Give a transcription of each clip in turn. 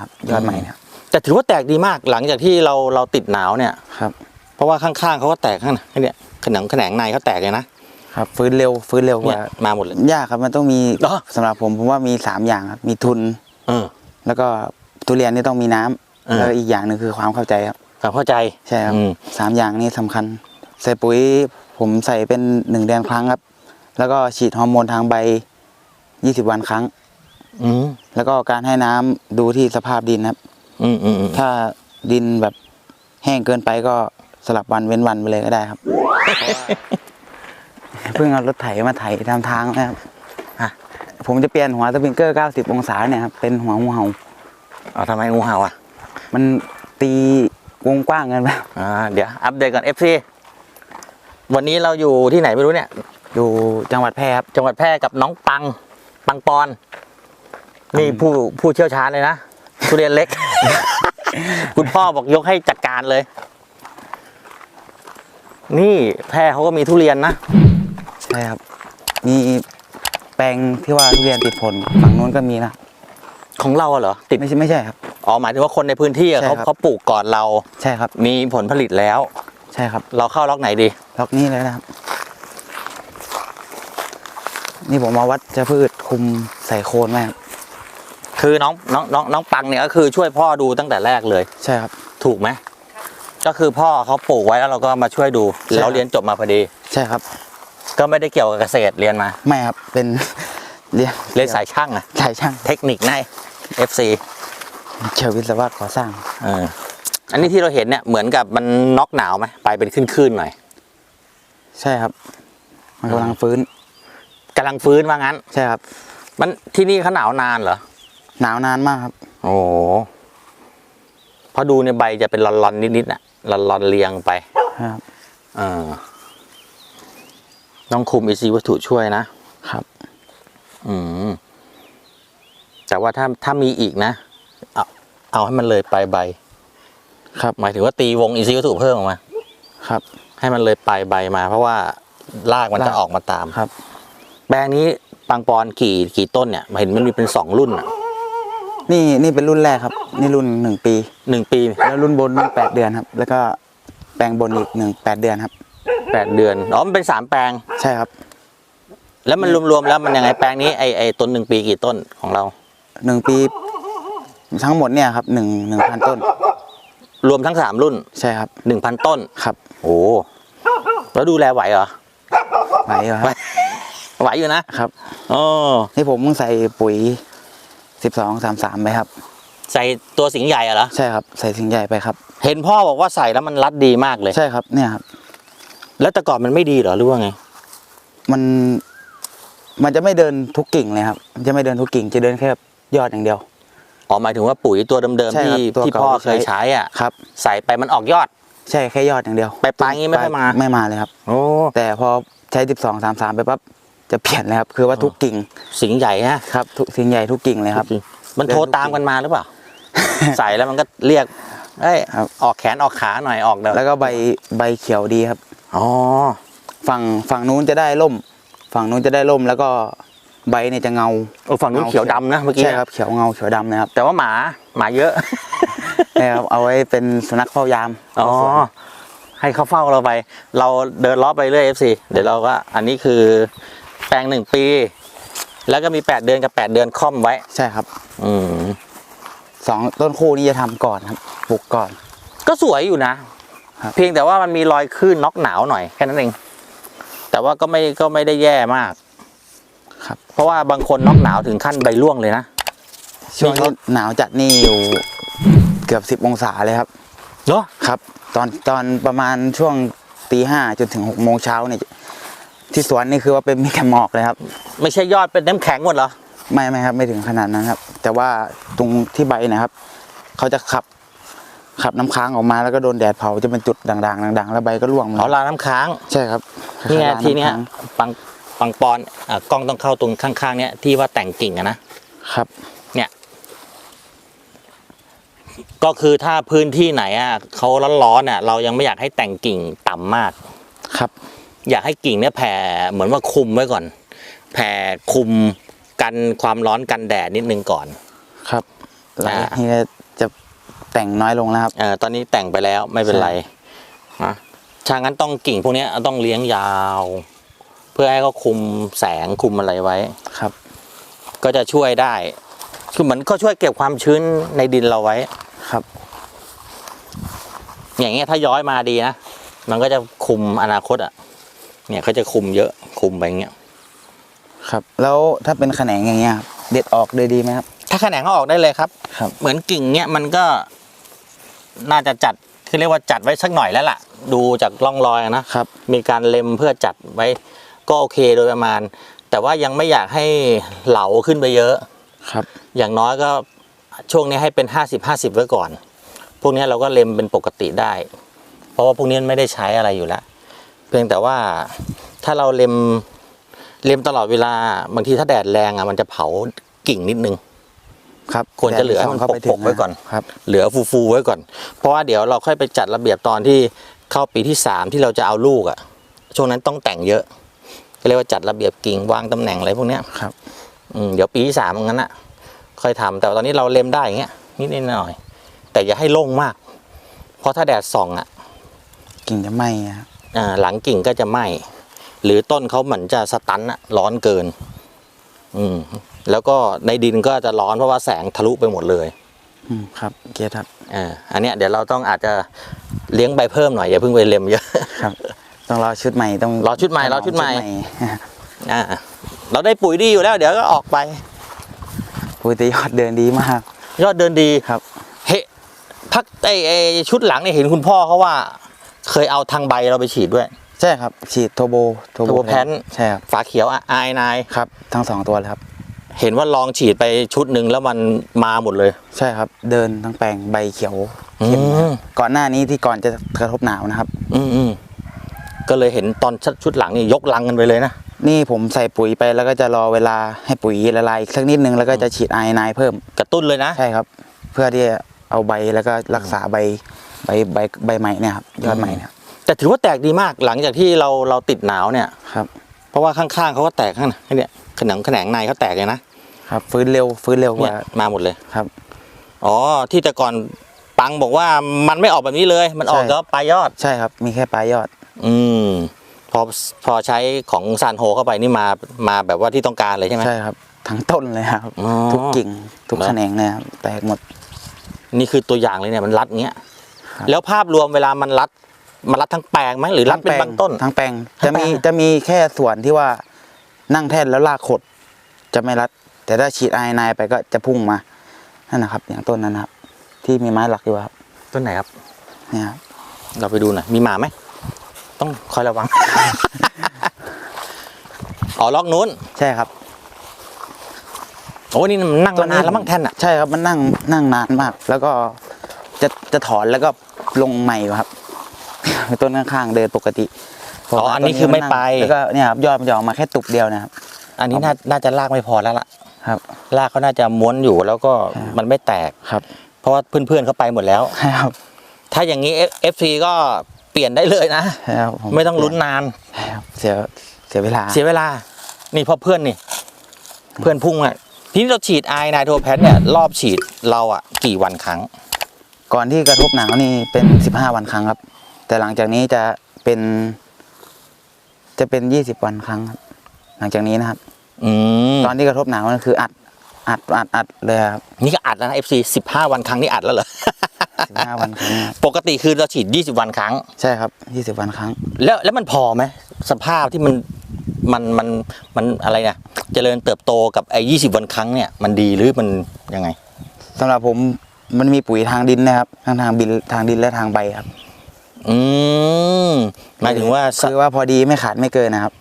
ครับยอดใหม่นะครับแต่ถือว่าแตกดีมากหลังจากที่เราเราติดหนาวเนี่ยครับ เพราะว่าข้างๆเขาก็แตกข้างในเนี่ยขนังแขนงในเขาแตกเลยนะครับฟื้นเร็วฟื้นเร็วกเนี่ยว่ามาหมดเลยยากครับมันต้องมีเหรอสำหรับผมผมว่ามีสามอย่างครับมีทุนเออแล้วก็ทุเรียนนี่ต้องมีน้ำเออแล้วก็อีกอย่างหนึ่งคือความเข้าใจครับความเข้าใจใช่ครับอืมสามอย่างนี้สำคัญ ใส่ปุ๋ยผมใส่เป็นหนึ่งเดือนครั้งครับ แล้วก็ฉีดฮอร์โมนทางใบยี่สิบวันครั้ง อืมแล้วก็การให้น้ำดูที่สภาพดินครับ อืมอืมอืมถ้าดินแบบแห้งเกินไปก็สลับวันเว้นวันไปเลยก็ได้ครับ เพิ่งเอารถไถมาไถตามทางนะครับฮะผมจะเปลี่ยนหัวสปริงเกอร์ 90 องศาเนี่ยครับเป็นหัวงูเห่า เอาทำไมงูเห่าอะ มันตีวงกว้างกันไปอ่าเดี๋ยวอัปเดตก่อน FC วันนี้เราอยู่ที่ไหนไม่รู้เนี่ย อยู่จังหวัดแพร่ครับจังหวัดแพร่กับน้องปัง ปังปอน นี่ผู้ผู้เชี่ยวชาญเลยนะทุเรียนเล็ก คุณพ่อบอกยกให้จัดการเลย นี่แพร่เขาก็มีทุเรียนนะใช่ครับ มีแปลงที่ว่าทุเรียนติดผลฝั่งนู้นก็มีนะของเราอะเหรอติดไม่ใช่ไม่ใช่ครับ อ๋อหมายถึงว่าคนในพื้นที่อะใช่เขาครับเขาปลูกก่อนเราใช่ครับ มีผลผลิตแล้ว ใช่ครับ เราเข้าล็อกไหนดีล็อกนี้เลยนะครับ นี่ผมมาวัดจะพืชคุมใส่โคนไหมครับ คือน้องน้องน้องน้องปังเนี่ยก็คือช่วยพ่อดูตั้งแต่แรกเลย ใช่ครับ ถูกไหมก็คือพ่อเขาปลูกไว้แล้วเราก็มาช่วยดูใช่ครับ เราเรียนจบมาพอดี ใช่ครับก็ไม่ได้เกี่ยวกับเกษตรเรียนมาไม่ครับเป็น เรียนเรียนสายช่างอะสายช่างเทคนิคใน FC เชลวิศวะก่อสร้าง เอออันนี้ที่เราเห็นเนี่ยเหมือนกับมันน็อกหนาวไหมไปเป็นขึ้นๆหน่อยใช่ครับ มันกำลังฟื้นกำลังฟื้นว่างั้น ใช่ครับ มันที่นี่เขาหนาวนานเหรอ หนาวนานมากครับ โอ้โหเพราะดูในใบจะเป็นลอนๆนิดๆน่ะลอนๆเรียงไปครับเออต้องคุมอีซีวัตถุช่วยนะครับ อืมแต่ว่าถ้าถ้ามีอีกนะ เอาเอาให้มันเลยปลายใบ ครับ หมายถึงว่าตีวงอีซีวัตถุเพิ่มออกมา ครับ ให้มันเลยปลายใบมา เพราะว่ารากมันจะรากออกมาตามครับ แปลงนี้ปังปอนกี่กี่ต้นเนี่ยเห็นมันมีเป็นสองรุ่นอะ นี่นี่เป็นรุ่นแรกครับ นี่รุ่นหนึ่งปี หนึ่งปีแล้วรุ่นบนรุ่นแปดเดือนครับ แล้วก็แปลงบนอีกหนึ่งแปดเดือนครับ แปดเดือนอ๋อมันเป็นสามแปลง ใช่ครับ แล้วมันรวมๆแล้วมันยังไงแปลงนี้ไอไอต้นหนึ่งปีกี่ต้นของเราหนึ่งปี ทั้งหมดเนี่ยครับหนึ่งหนึ่งพันต้น รวมทั้งสามรุ่นใช่ครับหนึ่งพันต้นครับโอ้แล้วดูแลไหวเหรอไหวเหรอครับไหวอยู่นะครับอ๋อนี่ผมเพิ่งใส่ปุ๋ย สิบสองสามสามไปครับ ใส่ตัวสิงห์ใหญ่อะเหรอ ใช่ครับ ใส่สิ่งใหญ่ไปครับ เห็นพ่อบอกว่าใส่แล้วมันรัดดีมากเลย ใช่ครับเนี่ยครับ แล้วแต่ก่อนมันไม่ดีเหรอหรือว่าไง มันมันจะไม่เดินทุกกิ่งเลยครับมันจะไม่เดินทุกกิ่งจะเดินแค่ยอดอย่างเดียว อ๋อหมายถึงว่าปุ๋ยตัวเดิมใช่ๆครับที่ตัวที่เก่าพ่อที่เคยใช้ ใช้อะ ครับ ใส่ไปมันออกยอด ใช่แค่ยอดอย่างเดียวไปปลายงี้ไม่ค่อยมา ไม่มาเลยครับ โอ้แต่พอใช้สิบสองสามสามไปปั๊บ จะเปลี่ยนเลยครับ คือว่าทุกกิ่งสิงห์ใหญ่ฮะครับทุกสิ่งใหญ่ทุกกิ่งเลยครับ มันโทรตามกันมาหรือเปล่า ใส่แล้วมันก็เรียกเอ้ยครับออกแขนออกขาหน่อยออกเดี๋ยวแล้วก็ใบใบเขียวดีครับอ๋อฝั่งฝั่งนู้นจะได้ร่ม ฝั่งนู้นจะได้ร่มแล้วก็ใบเนี่ยจะเงาเออฝั่งนู้นเขียวดำนะเมื่อกี้ใช่ครับเขียวเงาเขียวดำนะครับ แต่ว่าหมาหมาเยอะนะครับเอาไว้เป็นสุนัขเฝ้ายามอ๋อให้เขาเฝ้าเราไป เราเดินล้อไปเรื่อย FC เดี๋ยวเราก็อันนี้คือ แปลงหนึ่งปี แล้วก็มีแปดเดือนกับแปดเดือนค่อมไว้ ใช่ครับอืมสองต้นคู่นี้จะทำก่อนครับปลูกก่อน ก็สวยอยู่นะ ครับ เพียงแต่ว่ามันมีรอยคลื่นน็อกหนาวหน่อยแค่นั้นเอง แต่ว่าก็ไม่ก็ไม่ได้แย่มาก ครับเพราะว่าบางคนน็อกหนาวถึงขั้นใบร่วงเลยนะ ช่วงมีรนี้ถหนาวจัดนี่อยู่เกือบสิบ10องศาเลยครับ เนาะครับ ตอนตอนประมาณช่วงตีห้าจนถึงหกโมงเช้าเนี่ย ที่สวนนี่คือว่าเป็นมีแค่หมอกเลยครับ ไม่ใช่ยอดเป็นน้ำแข็งหมดเหรอ ไม่ไม่ครับ ไม่ถึงขนาดนั้นครับ แต่ว่าตรงที่ใบนะครับ เขาจะขับขับน้ำค้างออกมาแล้วก็โดนแดดเผาจะเป็นจุดด่างๆด่างๆแล้วใบก็ร่วงหมดเขาลาน้ำค้าง ใช่ครับนี่ไงคล้ายๆทีเนี้ยำค้างปังปังปอนอะกล้องต้องเข้าตรงข้างๆเนี้ยที่ว่าแต่งกิ่งอะนะ ครับ ก็คือถ้าพื้นที่ไหนอะเขาร้อนๆอะเรายังไม่อยากให้แต่งกิ่งต่ำมาก ครับ อยากให้กิ่งเนี่ยแผ่เหมือนว่าคุมไว้ก่อน แผ่คุมกันความร้อนกันแดดนิดนึงก่อน ครับไหลอ่านี่ก็จะแต่งน้อยลงแล้วครับเออตอนนี้แต่งไปแล้วไม่เป็นไรนะช่างนั้นต้องกิ่งพวกเนี้ยต้องเลี้ยงยาว เพื่อให้เขาคุมแสงคุมอะไรไว้ครับ ก็จะช่วยได้คือเหมือนก็ช่วยเก็บความชื้นในดินเราไว้ครับ อย่างเงี้ยถ้าย้อยมาดีนะมันก็จะคุมอนาคตอะ เนี่ยเขาจะคุมเยอะคุมไปอย่างเงี้ยครับ แล้วถ้าเป็นแขนงอย่างเงี้ยครับเด็ดออกเลยดีไหมครับ ถ้าแขนงเขาออกได้เลยครับ ครับ เหมือนกิ่งเนี้ยมันก็ น่าจะจัดคือเรียกว่าจัดไว้สักหน่อยแล้วล่ะ ดูจากร่องรอยอะนะครับ มีการเล็มเพื่อจัดไว้ก็โอเคโดยประมาณ แต่ว่ายังไม่อยากให้เหลาขึ้นไปเยอะ ครับ อย่างน้อยก็ช่วงนี้ให้เป็นห้าสิบห้าสิบไว้ก่อน พวกนี้เราก็เล็มเป็นปกติได้ เพราะว่าพวกนี้ไม่ได้ใช้อะไรอยู่แล้ว เพียงแต่ว่าถ้าเราเล็มเล็มตลอดเวลาบางทีถ้าแดดแรงอะมันจะเผากิ่งนิดนึง ครับควรจะเหลือให้มันแดดส่งเข้าปกๆไว้ก่อนครับ เหลือฟูๆไว้ก่อน เพราะว่าเดี๋ยวเราค่อยไปจัดระเบียบตอนที่เข้าปีที่สามที่เราจะเอาลูกอะ ช่วงนั้นต้องแต่งเยอะก็เรียกว่าจัดระเบียบกิ่งวางตำแหน่งอะไรพวกเนี้ยครับอืมเดี๋ยวปีที่สามงั้นอะ ค่อยทำแต่ว่าตอนนี้เราเล็มได้อย่างเงี้ยนิดๆหน่อยๆแต่อย่าให้โล่งมาก เพราะถ้าแดดส่องอะ กิ่งจะไหม้ครับอ่า หลังกิ่งก็จะไหม้หรือต้นเขาเหมือนจะสตันอะร้อนเกิน อืม แล้วก็ในดินก็จะร้อนเพราะว่าแสงทะลุไปหมดเลย อืมครับ เกียรติครับอ่าอันเนี้ยเดี๋ยวเราต้องอาจจะเลี้ยงใบเพิ่มหน่อยอย่าเพิ่งไปเล็มเยอะครับ ต้องรอชุดใหม่ต้องรอชุดใหม่รอชุดใหม่ชุอ่าเราได้ปุ๋ยดีอยู่แล้ว เดี๋ยวก็ออกไป ปุยแตยอดเดินดีมาก ยอดเดินดีครับ เฮ้พักไอไอชุดหลังเนี่ยเห็นคุณพ่อเขาว่า เคยเอาทางใบเราไปฉีดด้วย ใช่ครับ ฉีดโทโบ Turbo Pan ใช่ครับฝาเขียวไอนายครับ ทั้งสองตัวเลยครับ เห็นว่าลองฉีดไปชุดหนึ่งแล้วมันมาหมดเลย ใช่ครับ เดินทั้งแปลงใบเขียวอืเข้มมก่อนหน้านี้ที่ก่อนจะกระทบหนาวนะครับอืมอืมก็เลยเห็นตอนชุดหลังนี่ยกลังกันไปเลยนะนี่ผมใส่ปุ๋ยไปแล้วก็จะรอเวลาให้ปุ๋ยละลายอีกสักนิดนึงแล้วก็จะฉีดไอนายเพิ่มกระตุ้นเลยนะใช่ครับ เพื่อที่จะเอาใบแล้วก็รักษาใบ ใบใบใบใหม่เนี่ยครับยอดใหม่เนี่ยแต่ถือว่าแตกดีมากหลังจากที่เราเราติดหนาวเนี่ยครับ เพราะว่าข้างๆเขาก็แตกข้างในเนี่ยขนังแขนงในเขาแตกเลยนะครับฟื้นเร็วฟื้นเร็วกเนี่ยว่ามาหมดเลยครับอ๋อที่แต่ก่อนปังบอกว่ามันไม่ออกแบบนี้เลย มันออกใช่ก็ปลายยอดใช่ครับ มีแค่ปลายยอด อืมพอพอใช้ของซานโฮเข้าไปนี่มามาแบบว่าที่ต้องการเลยใช่ไหมใช่ครับ ทั้งต้นเลยครับอ๋อทุกกิ่งทุกเหรอแขนงเลยครับแตกหมด นี่คือตัวอย่างเลยเนี่ยมันรัดเงี้ย ครับ แล้วภาพรวมเวลามันรัด มันรัดทั้งแปลงไหมหรือรัดเป็นบางต้น ทั้งแปลงทั้จะงแปลมีงจะมีแค่ส่วนที่ว่านั่งแท่นแล้วลากขด จะไม่รัด แต่ถ้าฉีดไอนายไปก็จะพุ่งมานั่นนะครับ อย่างต้นนั้นนะครับ ที่มีไม้หลักอยู่ครับต้นไหนครับ เนี่ยครับเราไปดูหน่อยมีหมาไหมต้องคอยระวัง อ๋อล็อกนู้นใช่ครับโอ้นี่มันนั่งมานานแล้วมั้งแท่นอะ ใช่ครับมันนั่งนั่งนานมาก แล้วก็จะจะถอนแล้วก็ ลงใหม่อยู่ครับ ต้นข้างๆเดินปกติอ๋ออันนี้คือไม่ไป แล้วก็เนี่ยครับยอดมันจะออกมาแค่ตุกเดียวนะครับอันนี้น่าน่าจะลากไม่พอแล้วล่ะ ครับ ลากเขาน่าจะม้วนอยู่แล้วก็ครับมันไม่แตกครับ เพราะว่าเพื่อนๆเขาไปหมดแล้วใช่ครับ ถ้าอย่างนี้ F F ก็เปลี่ยนได้เลยนะใช่ครับผไม่ต้องลุ้นนานใช่ครับเสียเสียเวลา เสียเวลา นี่เพราะเพื่อนนี่ เพื่อนพุ่งอะ ทีนี้เราฉีดไอไนโทรแพทเนี่ยรอบฉีดเราอะ กี่วันครั้ง ก่อนที่กระทบหนาวนี่เป็นสิบห้าวันครั้งครับ แต่หลังจากนี้จะเป็น จะเป็นยี่สิบวันครั้งครับ หลังจากนี้นะครับอืมตอนที่กระทบหนาวนั่นคืออัดอัดอัดอัดเลยครับนี่ก็อัดแล้วนะ FC สิบห้าวันครั้งนี่อัดแล้วเหรอ สิบห้าวันครั้งครับปกติคือเราฉีดยี่สิบวันครั้ง ใช่ครับยี่สิบวันครั้ง แล้วแล้วมันพอไหมสภาพที่มันมันมันมันอะไรนะเจริญเติบโตกับไอ้ยี่สิบวันครั้งเนี่ยมันดีหรือมันยังไง สำหรับผม มันมีปุ๋ยทางดินนะครับทั้งทางบินทางดินและทางใบครับ อืมหมายถึงว่าสคือว่าพอดีไม่ขาดไม่เกินนะครับ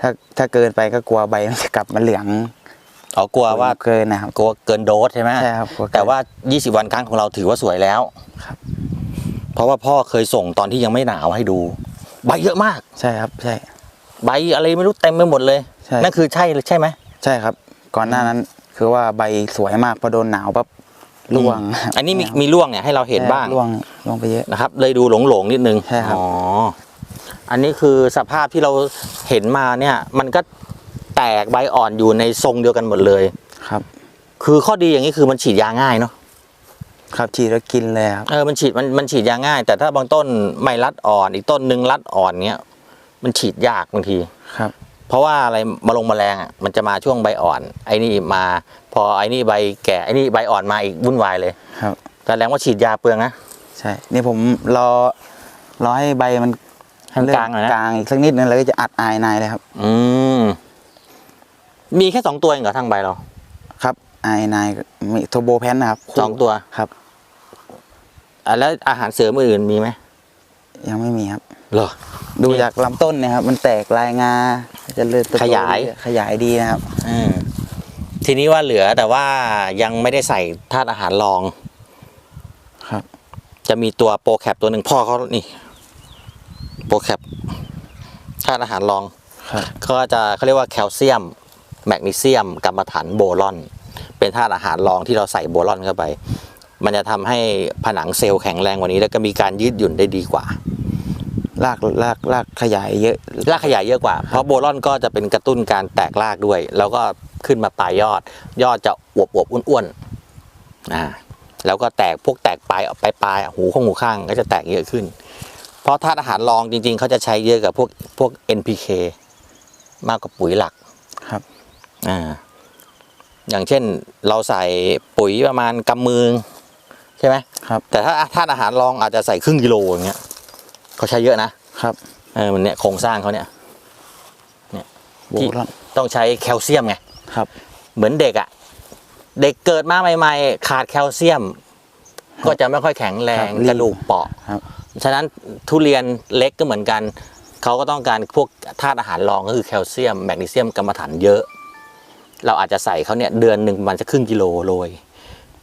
ถ้าถ้าเกินไปก็กลัวใบมันจะกลับมาเหลืองอ๋อกลัวว่าเกินนะครับกลัวเกินโดสใช่ไหมใช่ครับกลัวเกินแต่ว่า 20 วันครั้งของเราถือว่าสวยแล้วครับ เพราะว่าพ่อเคยส่งตอนที่ยังไม่หนาวให้ดู ใบเยอะมาก ใช่ครับ ใช่ ใบอะไรไม่รู้เต็มไปหมดเลยใช่นั่นคือใช่ใช่ไหมใช่ครับ ก่อนหน้านั้นคือว่าใบสวยมากพอโดนหนาวปั๊บ ร่วงอันนี้มีมีร่วงเนี่ยให้เราเห็นบ้างร่วงร่วงไปเยอะนะครับ เลยดูหลงหลงๆนิดนึงใช่ครับอ๋ออันนี้คือสภาพที่เราเห็นมาเนี่ย มันก็แตกใบอ่อนอยู่ในทรงเดียวกันหมดเลยครับ คือข้อดีอย่างนี้คือมันฉีดยาง่ายเนาะครับฉีดแล้วกินเลยครับเออมันฉีดมันมันฉีดยาง่าย แต่ถ้าบางต้นไม่รัดอ่อน อีกต้นหนึ่งรัดอ่อนเงี้ยมันฉีดยากบางทีครับ เพราะว่าอะไรมาลงแมลงอะมันจะมาช่วงใบอ่อน ไอ้นี่มา พอไอ้นี่ใบแก่ไอ้นี่ใบอ่อนมาอีกวุ่นวายเลยครับแสดงว่าฉีดยาเปลืองนะใช่นี่ผมรอรอให้ใบมันให้มันกลางหน่อยนะกลางอีกสักนิดนึงแล้วก็จะอัดอายนายเลยครับ อืมมีแค่สองตัวเองเหรอทางใบเราครับอายนายมีโทโบแพนนะครับคู่สองตัวครับอะแล้วอาหารเสริมอื่นมีไหม ยังไม่มีครับเหรอ ดูนี่จากลำต้นเนะครับ มันแตกลายงาจะเลื่อนขยาย ขยายดีนะครับ อืมทีนี้ว่าเหลือแต่ว่ายังไม่ได้ใส่ธาตุอาหารรอง ครับ จะมีตัวโปรแคปตัวหนึ่งพ่อเขานี่ โปรแคปธาตุอาหารรอง ครับ ก็จะเขาเรียกว่าแคลเซียม แมกนีเซียมกัมมันถันโบรอน เป็นธาตุอาหารรองที่เราใส่โบรอนเข้าไป มันจะทำให้ผนังเซลล์แข็งแรงกว่านี้ แล้วก็มีการยืดหยุ่นได้ดีกว่ารากรากรากขยายเยอะรากขยายเยอะกว่า เพราะโบรอนก็จะเป็นกระตุ้นการแตกรากด้วย แล้วก็ขึ้นมาปลายยอด ยอดจะอวบอวบๆอ้วนๆอ่าแล้วก็แตกพวกแตกปลายออกไปปลายๆหูข้างหูข้างก็จะแตกเยอะขึ้น เพราะธาตุอาหารรองจริง ๆเขาจะใช้เยอะกับพวกพวก NPK มากกว่าปุ๋ยหลักครับอ่าอย่างเช่นเราใส่ปุ๋ยประมาณกำมือ ใช่ไหมครับ แต่ถ้าธาตุอาหารรองอาจจะใส่ครึ่งกิโลอย่างเงี้ยเขาใช้เยอะนะครับเออมันเนี่ยโครงสร้างเขาเนี่ยโบรอนต้องใช้แคลเซียมไงครับ เหมือนเด็กอะ่ะเด็กเกิดมาใหม่ ๆ ขาดแคลเซียม ก็จะไม่ค่อยแข็งแรงครับกระดูกเปราะครับฉะนั้นทุเรียนเล็กก็เหมือนกันเขาก็ต้องการพวกธาตุอาหารรองก็คือแคลเซียมแมกนีเซียมกรรมฐานเยอะ เราอาจจะใส่เขาเนี่ยเดือนหนึ่งประมาณจะครึ่งกิโลโรย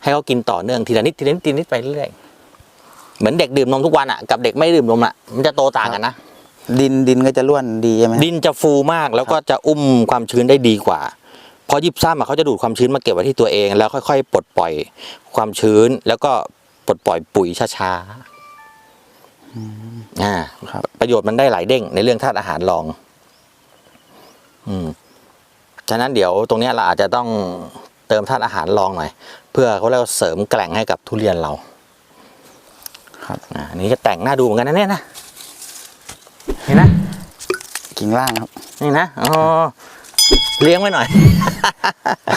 ให้เขากินต่อเนื่องทีละนิดทีละนิดทีละนิดไปเรื่อยเหมือนเด็กดื่มนมทุกวันอะ่ะกับเด็กไม่ดื่มนมอะ่ะมันจะโตต่างกันนะดินดินก็จะร่วนดีใช่ไหมดินจะฟูมากแล้วก็จะอุ้มความชื้นได้ดีกว่าเพราะยิบซ้ำอะเขาจะดูดความชื้นมาเก็บไว้ที่ตัวเอง แล้วค่อยๆ ปลดปล่อยความชื้น แล้วก็ปลดปล่อยปุ๋ยช้าๆอ่าครับประโยชน์มันได้หลายเด้งในเรื่องธาตุอาหารรอง อืมฉะนั้นเดี๋ยวตรงเนี้ยเราอาจจะต้องเติมธาตุอาหารรองหน่อย เพื่อเขาเรียกว่าเสริมแกล่งให้กับทุเรียนเรา ครับอ่าอันนี้จะแต่งหน้าดูเหมือนกันนะเนี่ยนะเห็นนะกิ่งล่างครับ นี่นะอ๋อเลี้ยงไว้หน่อย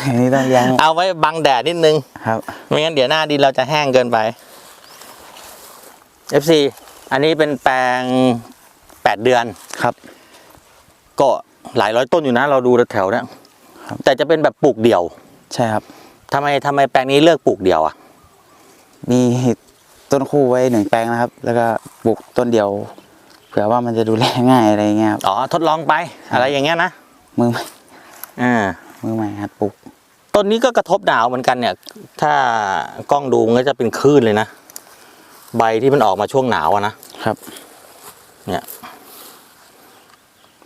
อันนี้ต้องยังเอาไว้บังแดดนิดนึง ครับไม่งั้นเดี๋ยวหน้าดินเราจะแห้งเกินไป FC อันนี้เป็นแปลงแปดเดือนครับ ก็หลายร้อยต้นอยู่นะ เราดูแถวๆเนี้ยครับแต่จะเป็นแบบปลูกเดี่ยว ใช่ครับทำไมทำไมแปลงนี้เลือกปลูกเดี่ยวอะมีต้นคู่ไว้หนึ่งแปลงนะครับ แล้วก็ปลูกต้นเดียว เผื่อว่ามันจะดูแลง่ายอะไรเงี้ยครับอ๋อทดลองไป อะไรอย่างเงี้ยนะมือใหม่อ่ามือใหม่หัดปลูกต้นนี้ก็กระทบหนาวเหมือนกันเนี่ย ถ้ากล้องดูมันก็จะเป็นคลื่นเลยนะใบที่มันออกมาช่วงหนาวอะนะครับ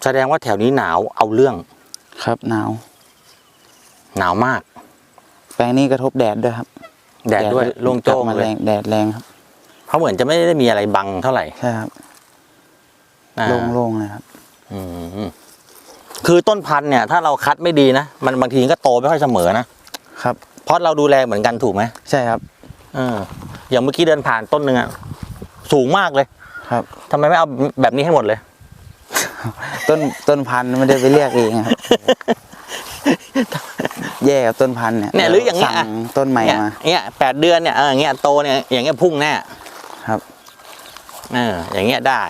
แสดงว่าแถวนี้หนาวเอาเรื่องครับหนาว หนาวมากแป ลงนี้กระทบแดดด้วยครับแดดด้วยโล่งโจ้งกบมาเลแรยงแดดแรงครับเขาเหมือนจะไม่ได้มีอะไรบังเท่าไหร่ใช่ครับอ่าโล่งๆเลยครับ อืมคือต้นพันธุ์เนี่ย ถ้าเราคัดไม่ดีนะมันบางทีก็โตไม่ค่อยเสมอนะครับ เพราะเราดูแลเหมือนกันถูกไหมใช่ครับเอออย่างเมื่อกี้เดินผ่านต้นหนึ่งอะสูงมากเลยครับ ทำไมไม่เอาแบบนี้ให้หมดเลย ต้นต้นพันธุ์ไม่ได้ไปเรียกเองครับ แย่กับต้นพันธุ์เนี่ยเนี่ยหรืออย่างเงี้ยสั่ต้นใหม่เนี่ยมาเนี่ยแปดเดือนเนี่ยเอออย่างเงี้ยโตเนี่ยอย่างเงี้ยพุ่งแน่ครับเอออย่างเงี้ยได้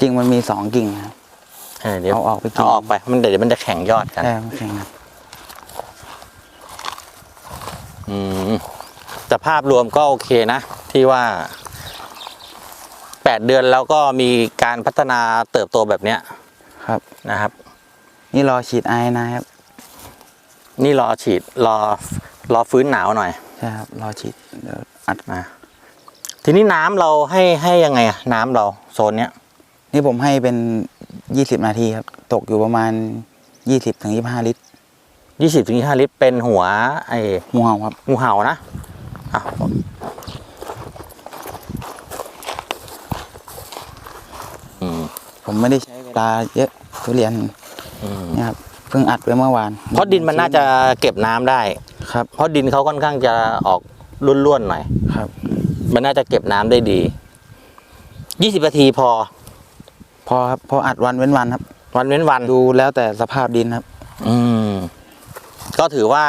จริงมันมีสองกิ่งครับเออเดี๋ยวเอาออกไปกินเอาออกไปมันเดี๋ยวมันจะแข่งยอดกันใช่ครับแข่งครับอืมแต่ภาพรวมก็โอเคนะ ที่ว่าแปดเดือนแล้วก็มีการพัฒนาเติบโตแบบเนี้ยครับนะครับ นี่รอฉีดไอนะครับ นี่รอฉีดรอรอฟื้นหนาวหน่อยใช่ครับรอฉีดเดี๋ยวอัดนะทีนี้น้ำเราให้ให้ยังไงอะน้ำเราโซนเนี้ยนี่ผมให้เป็นยี่สิบนาทีครับ ตกอยู่ประมาณยี่สิบถึงยี่ห้าลิตรยี่สิบถึงยี่ห้าลิตรเป็นหัวไอ้งูเห่าครับ งูเห่านะอะอืมผมไม่ได้ใช้เวลาเยอะทุเรียนอืมเนี่ยครับเพิ่งอัดไปเมื่อวาน เพราะดินมันน่าจะเก็บน้ำได้ครับ เพราะดินเขาค่อนข้างจะออกร่วนๆหน่อยครับ มันน่าจะเก็บน้ำได้ดียี่สิบนาทีพอ พอครับพออัดวันเว้นวันครับ วันเว้นวันดูแล้วแต่สภาพดินครับ อืมก็ถือว่า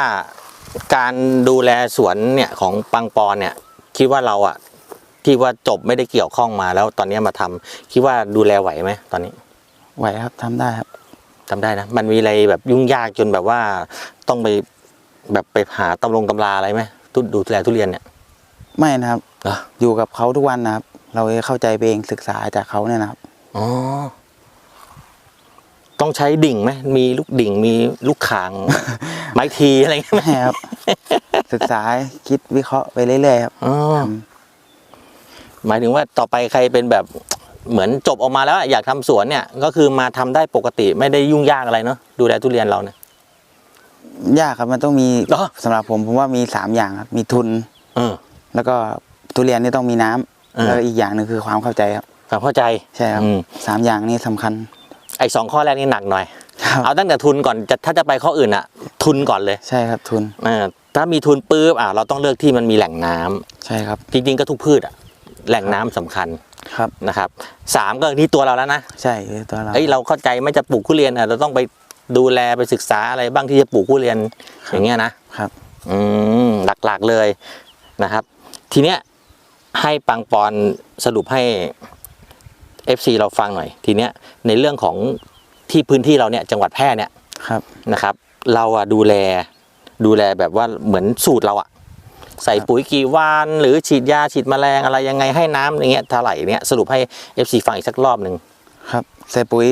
การดูแลสวนเนี่ยของปังปอนเนี่ย คิดว่าเราอะที่ว่าจบไม่ได้เกี่ยวข้องมาแล้วตอนนี้มาทำคิดว่าดูแลไหวไหมตอนนี้ ไหวครับทำได้ครับ ทำได้นะ มันมีอะไรแบบยุ่งยากจนแบบว่าต้องไปแบบไปหาตำรงตำราอะไรไหมทุดูแลทุเรียนเนี่ยไม่นะครับ เหรออยู่กับเขาทุกวันนะครับ เราเข้าใจไปเองศึกษาจากเขาเนี่ยนะครับ อ๋อ ต้องใช้ดิ่งไหมมีลูกดิ่งมีลูกคาง ไม้ทีอะไรเงี้ยไหมไม่ครับ ศึกษาคิดวิเคราะห์ไปเรื่อยๆครับอ๋อทหมายถึงว่าต่อไปใครเป็นแบบ เหมือนจบออกมาแล้วอะอยากทำสวนเนี่ยก็คือมาทำได้ปกติไม่ได้ยุ่งยากอะไรเนาะดูแลทุเรียนเราเนี่ยำยากครับมันต้องมีเหรอสำหรับผมผมว่ามีสามอย่างครับมีทุนเออแล้วก็ทุเรียนนี่ต้องมีน้ำเออแล้วอีกอย่างหนึ่งคือความเข้าใจครับความเข้าใจใช่ครับอืมสามอย่างนี้สำคัญ ไอ้สองข้อแรกนี่หนักหน่อยครับเอาตั้งแต่ทุนก่อนจะถ้าจะไปข้ออื่นอะทุนก่อนเลยใช่ครับทุนเออถ้ามีทุนปุ๊บอะเราต้องเลือกที่มันมีแหล่งน้ำใช่ครับ จริงๆก็ทุกพืชอะแหล่งน้ำสำคัญ ครับนะครับสามก็ที่ตัวเราแล้วนะใช่คือตัวเราเอ้ยเราเข้าใจไม่จะปลูกทุเรียนอะเราต้องไปดูแลไปศึกษาอะไรบ้างที่จะปลูกทุเรียนอย่างเงี้ยนะครับอืมหลักๆเลยนะครับ ทีเนี้ยให้ปังปอนสรุปให้ FC เราฟังหน่อย ทีเนี้ยในเรื่องของที่พื้นที่เราเนี่ยจังหวัดแพร่เนี่ยครับนะครับ เราอะดูแลดูแลแบบว่าเหมือนสูตรเราอะ ใส่ปุ๋ยกี่วันหรือฉีดยาฉีดแมลงอะไรยังไงให้น้ำอย่างเงี้ยเท่าไหร่เนี้ยสรุปให้ FC ฟังอีกสักรอบหนึ่งครับ ใส่ปุ๋ย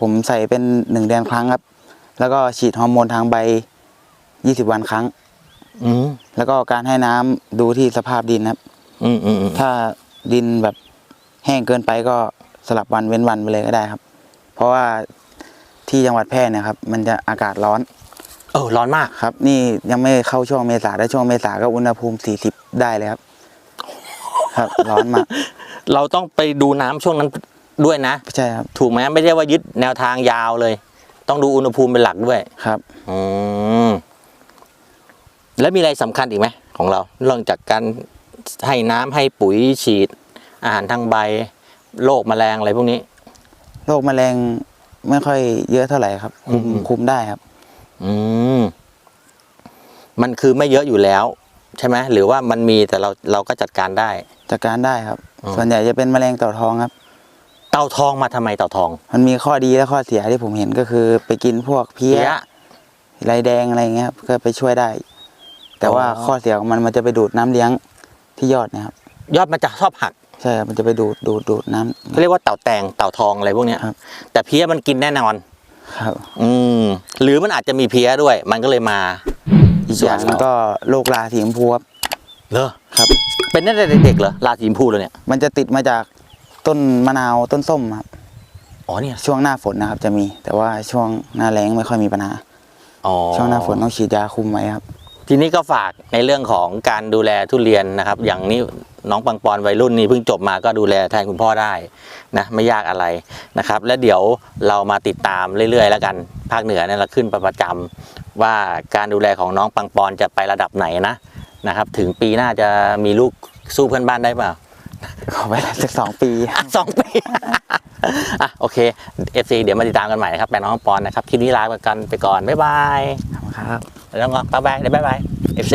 ผมใส่เป็นหนึ่งเดือนครั้งครับ แล้วก็ฉีดฮอร์โมนทางใบยี่สิบวันครั้ง อืมแล้วก็การให้น้ำดูที่สภาพดินครับ อืมอืมอืมถ้าดินแบบแห้งเกินไปก็สลับวันเว้นวันไปเลยก็ได้ครับ เพราะว่าที่จังหวัดแพร่เนะครับ มันจะอากาศร้อน เออร้อนมากครับ นี่ยังไม่เข้าช่วงเมษาถ้าช่วงเมษาก็อุณหภูมิ 40 ได้เลยครับ ครับ ร้อนมาก เราต้องไปดูน้ำช่วงนั้นด้วยนะใช่ครับ ถูกไหมไม่ได้ว่ายึดแนวทางยาวเลย ต้องดูอุณหภูมิเป็นหลักด้วยครับอืมแล้วมีอะไรสำคัญอีกไหมของเราเรื่องจากการให้น้ำให้ปุ๋ยฉีด อาหารทางใบโรคแมลงอะไรพวกนี้โรคแมลงไม่ค่อยเยอะเท่าไหร่ครับ คุมอืมคุมได้ครับ อืมมันคือไม่เยอะอยู่แล้ว ใช่ไหมหรือว่ามันมีแต่เราเราก็จัดการได้ จัดการได้ครับอ๋อส่วนใหญ่จะเป็นแมลงเต่าทองครับ เต่าทองมาทำไมเต่าทองมันมีข้อดีและข้อเสียที่ผมเห็นก็คือ ไปกินพวกเพี้ยเพี้ยไรแดงอะไรเงี้ยครับก็ไปช่วยได้ แต่ว่าอ๋อข้อเสียของมันมันจะไปดูดน้ำเลี้ยงที่ยอดนะครับ ยอดมันจะชอบหักใช่ครับมันจะไปดูดดูดดูดน้ำ เขาเรียกว่าเต่าแตงเต่าทองอะไรพวกเนี้ยครับ แต่เพี้ยมันกินแน่นอน ครับ อืมหรือมันอาจจะมีเพี้ยด้วย มันก็เลยมาอีกอย่างหนึ่งก็โรคราสีชมพูครับเหรอครับ เป็นตั้งแต่เด็กๆเหรอราสีชมพูเลยเนี่ย มันจะติดมาจากต้นมะนาวต้นส้มครับอ๋อเนี่ยช่วงหน้าฝนนะครับ จะมี แต่ว่าช่วงหน้าแล้งไม่ค่อยมีปัญหาอ๋อช่วงหน้าฝนต้องฉีดยาคุมไว้ครับ ทีนี้ก็ฝากในเรื่องของการดูแลทุเรียนนะครับ อย่างนี้น้องปังปอนวัยรุ่นนี้เพิ่งจบมาก็ดูแลแทนคุณพ่อได้นะไม่ยากอะไรนะครับ และเดี๋ยวเรามาติดตามเรื่อยๆ แล้วกันภาคเหนือเนี่ยเราขึ้นประจำว่าการดูแลของน้องปังปอนจะไประดับไหนนะนะครับ ถึงปีหน้าจะมีลูกสู้เพื่อนบ้านได้เปล่าขอไปสักสองปีอะสองปีอะโอเค FC เดี๋ยวมาติดตามกันใหม่นะครับแปลน้องปอนนะครับทีนี้ลาไปกันไปก่อนบ๊ายบายครับ แล้วก็บ๊ายบายเดี๋ยวบ๊ายบาย FC